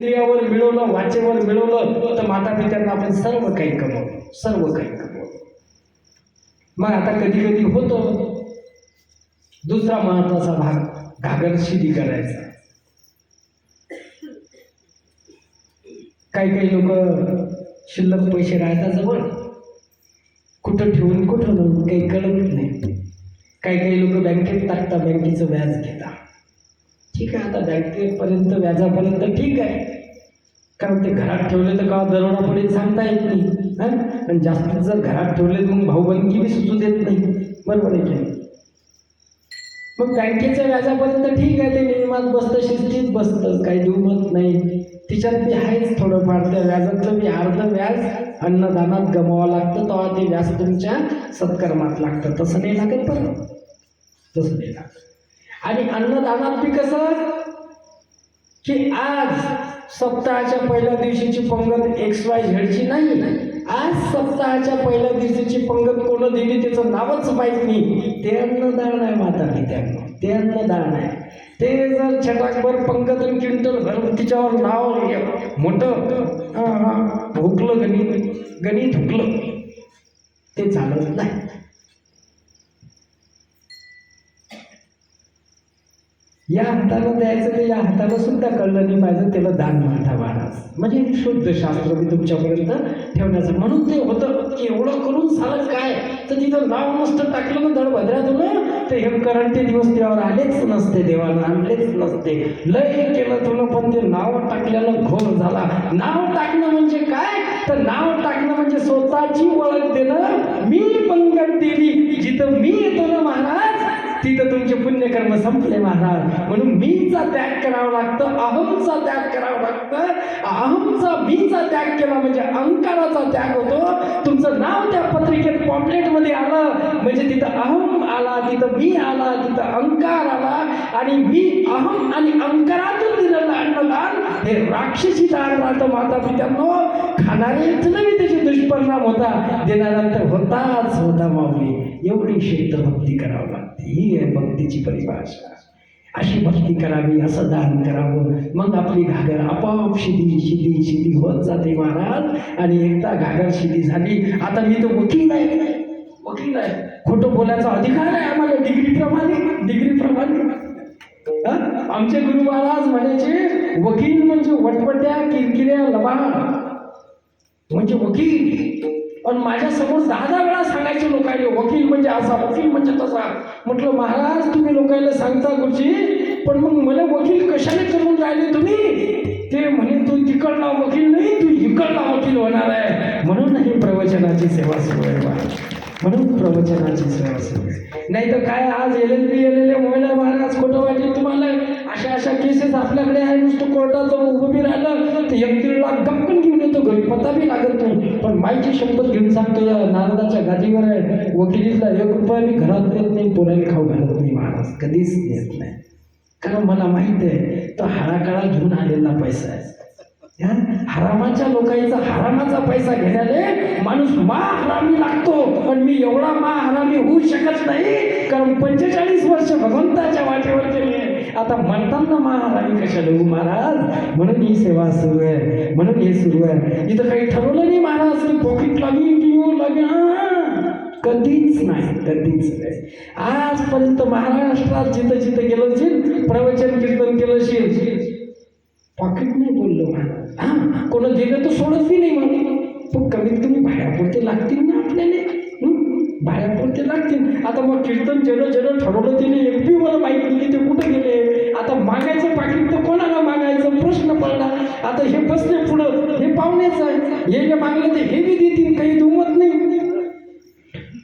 इंद्रियावर मिळवलं वाचेवर मिळवलं तर माता पित्यांना आपण सर्व काही कमवलं सर्व काही कमवलं. मग आता कधी कधी होतं दुसरा महत्त्वाचा भाग घागरशिदी करायचा. काही काही लोक शिल्लक पैसे राहतात जवळ. कुठं ठेवून कुठं काही कळत नाही. काही काही लोक बँकेत टाकता बँकेचं व्याज घेता ठीक आहे आता बँकेपर्यंत व्याजापर्यंत ठीक आहे. कारण ते घरात ठेवले तर का दरोडा पडेल सांगता येत नाही आणि जास्त जर घरात ठेवले तर मग भाऊबंदकी बी सुचू देत नाही. बरोबर आहे की मग बँकेच्या व्याजापर्यंत ठीक आहे ते नियमात बसतं शिस्तीत बसतं काही दुमत नाही. तिच्यात बी आहेच थोडंफार त्या व्याजातलं बी अर्ध व्याज अन्नदानात गमवावं लागतं तेव्हा ते व्याज तुमच्या सत्कर्मात लागतं. तसं नाही लागत बरं. तसं नाही लागत. आणि अन्नदानात बी कसं? की आज सप्ताहाच्या पहिल्या दिवशीची पंगत एक्स वाय झेडची नाही. आज सप्ताहाच्या पहिल्या दिवशीची पंगत कोण दिली त्याचं नावच माहीत नाही. ते अन्नदान आहे माता पित्या. ते अन्नदान आहे. ते जर छटाकभर पंगत आणि क्विंटल भर तिच्यावर नाव मोठं. हा, हुकलं गणित. गणित हुकलं ते चालत नाही. या हाताला द्यायचं ते या हाताला सुद्धा कळलं नाही पाहिजे त्याला दान माथा महाराज म्हणजे शुद्ध शास्त्र मी तुमच्यापर्यंत ठेवण्याचं म्हणून ते होतं. की एवढं करून झालं काय? तर तिथं नाव मस्त टाकलं ना दडभद्रातून ते हे करंटे दिवस देवावर आलेच नसते देवाला आणलेच नसते. लय केलं तुला पण ते नाव टाकल्यानं घोर झाला. नाव टाकणं म्हणजे काय? तर नाव टाकणं म्हणजे स्वतःची ओळख देणं. मी पंगत दिली जिथं मी येतो ना महाराज तिथं तुमचे पुण्यकर्म संपले महाराज. म्हणून मीचा त्याग करावा लागतं अहमचा त्याग करावा लागतं. अहमचा मीचा त्याग केला म्हणजे अंकाराचा त्याग होतो. तुमचं नाव त्या पत्रिकेत पॉम्पलेटमध्ये आलं. म्हणजे तिथं अहम आला तिथं मी आला तिथं अंकार आला. आणि मी अहम आणि अंकारातून दिलेलं अन्नदान आणि राक्षसी लहान राहतं माता पित्यांनो. खाणाऱ्यांचं नव्हे त्याचे दुष्परिणाम होता. देणाऱ्यांतर होताच होता माऊली. एवढी शेत भक्ती करावं लागते. ही आहे भक्तीची परिभाषा. अशी भक्ती करावी असं दान करावं. मग आपली घागर आपाप शिदी शिदी शिदी होत जाते महाराज. आणि एकदा घागर शिदी झाली आता मी तो वकील आहे. वकील आहे. खोटं बोलायचा अधिकार आहे आम्हाला. डिग्रीप्रमाणे डिग्रीप्रमाणे प्रमाणे. आमचे गुरु महाराज म्हणायचे वकील म्हणजे वटवट्या किरकिऱ्या लबाड. म्हणजे वकील. पण माझ्यासमोर दहा दहा वेळा सांगायचे लोकांनी वकील म्हणजे असा वकील म्हणजे तसा. म्हटलं महाराज तुम्ही लोकांना सांगता गुरुजी पण मग मला वकील कशाने करून राहिले तुम्ही? ते म्हणे तू तिकडला वकील नाही तू इकडला वकील होणार आहे. म्हणून ही प्रवचनाची सेवा सुरू आहे बा म्हणून प्रवचनाची सेवा सुरू आहे. नाही तर काय आज L L B L L महिला महाराज खोटं वाटेल तुम्हाला? अशा अशा केसेस आपल्याकडे आहे. नुसतं कोर्टात जाऊन उभं बी राहिलं तर एक दीड लाख गप्पन घेऊन येतो. घरी पता बी लागत नाही. पण माईची शपथ घेऊन सांगतो या नारदाच्या गादीवर आहे. वकिलीला एक रुपया बी घरात देत नाही पोराला खाऊ घालत नाही महाराज. कधीच देत नाही. कारण मला माहीत आहे तो हाडाकाळा घेऊन आलेला पैसा आहे. हरामाच्या लोकांचा हरामाचा पैसा घेण्याले माणूस मा हरामी लागतो. पण मी एवढा मा हरामी होऊ शकत नाही. कारण पंचेचाळीस वर्ष भगवंताच्या वाटेवर केले आता म्हणताना मा हरामी कशाला होऊ महाराज? म्हणून ही सेवा सुरू आहे. म्हणून हे सुरू आहे. इथं काही ठरवलं नाही महाराज. की पॉकेट लागेल किंवा लागेल कधीच नाही. कधीच नाही. आजपर्यंत महाराष्ट्रात जिथं जिथं गेलो असेल प्रवचन कीर्तन केलं असेल पॉकेट नाही बोललो महाराज कोणा दिलं तर सोडत बी नाही म्हणून पण कमीत कमी भाड्यापुरते लागतील ना आपल्याला. भाड्यापुरते लागतील. आता मग कीर्तन जेणं जेणं ठरवलं तिने. एक बी मला माहीत दिली ते कुठं गेले. आता मागायचं पाकिट तर कोणाला मागायचं? प्रश्न पडला. आता हे बसले पुढं. हे पाहुण्याचं आहे हे जे तर ते हे बी देतील. काही दुमत नाही.